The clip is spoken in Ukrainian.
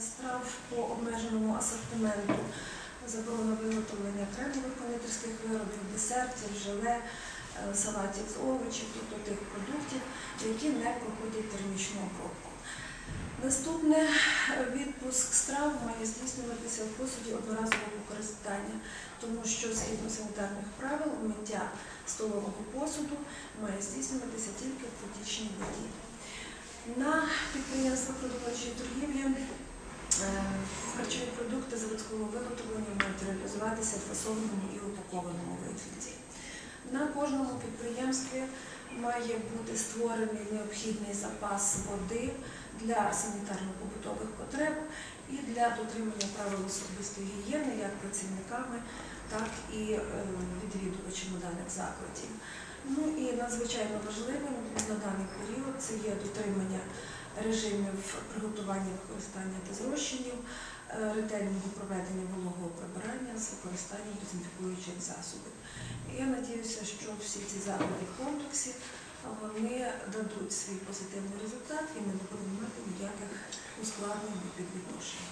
Страв по обмеженому асортименту, заборона виготовлення кремових кондитерських виробів, десертів, желе, е, салатів з овочів, тобто тих продуктів, які не проходять термічну обробку. Наступне е, відпуск страв має здійснюватися в посуді одноразового використання, тому що згідно санітарних правил миття столового посуду має здійснюватися тільки в потічній воді. На підприємствах продовольчої торгівлі харчові продукти заводського виготовлення мають реалізуватися в фасованому і упакованому вигляді. На кожному підприємстві має бути створений необхідний запас води для санітарно-побутових потреб і для дотримання правил особистої гігієни як працівниками, так і е, відвідувачами даних закладів. Ну і надзвичайно важливим на даний період це є дотримання режимів приготування використання та зрощенів, е, ретельного проведення вологого прибирання з використанням дезінфікуючих засобів. Я сподіваюся, що всі ці заходи в комплексі вони дадуть свій позитивний результат і ми не будемо мати ніяких ускладнень від відношень.